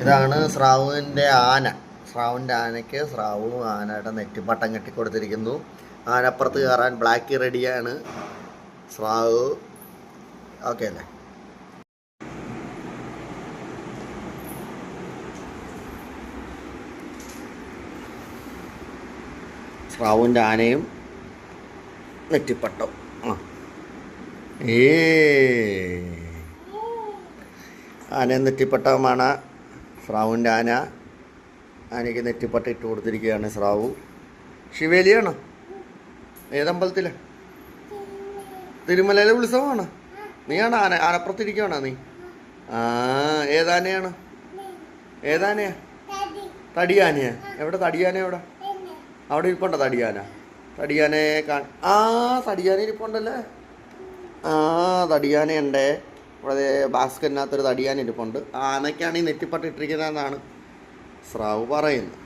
ഇതാണ് സ്രാവുവിന്റെ ആന. സ്രാവിന്റെ ആനയ്ക്ക് സ്രാവും ആനയുടെ നെറ്റിപ്പട്ടം കെട്ടിക്കൊടുത്തിരിക്കുന്നു. ആനപ്പുറത്ത് കയറാൻ ബ്ലാക്ക് റെഡിയാണ്. സ്രാവ്. ഓക്കെ അല്ലേ? സ്രാവിന്റെ ആനയും നെറ്റിപ്പട്ടം ആ. ഏ ആന നെറ്റിപ്പട്ടമാണ് സ്രാവിന്റെ ആന. ആനയ്ക്ക് നെറ്റിപ്പട്ട ഇട്ട് കൊടുത്തിരിക്കുകയാണ് സ്രാവു. ശിവേലിയാണോ? ഏതമ്പലത്തിലെ? തിരുമലയിലെ ഉത്സവമാണ്? നീയാണ് ആന ആനപ്പുറത്തിരിക്കുകയാണോ നീ? ആ ഏതാനയാണ്? ഏതാനയാ? തടിയാനയാ. എവിടെ തടിയാന എവിടെ? അവിടെ ഇരിപ്പുണ്ടോ തടിയാന? തടിയാനെ കാ ആ തടിയാന ഇരിപ്പുണ്ടല്ലേ? ആ തടിയാനയുണ്ടേ. ഇവിടെ ബാസ്കറ്റിനകത്തൊരു തടിയാനിരിപ്പുണ്ട് ആനയ്ക്കാണ് ഈ നെറ്റിപ്പട്ടിട്ടിരിക്കുന്നതെന്നാണ് സ്രാവ് പറയുന്നത്.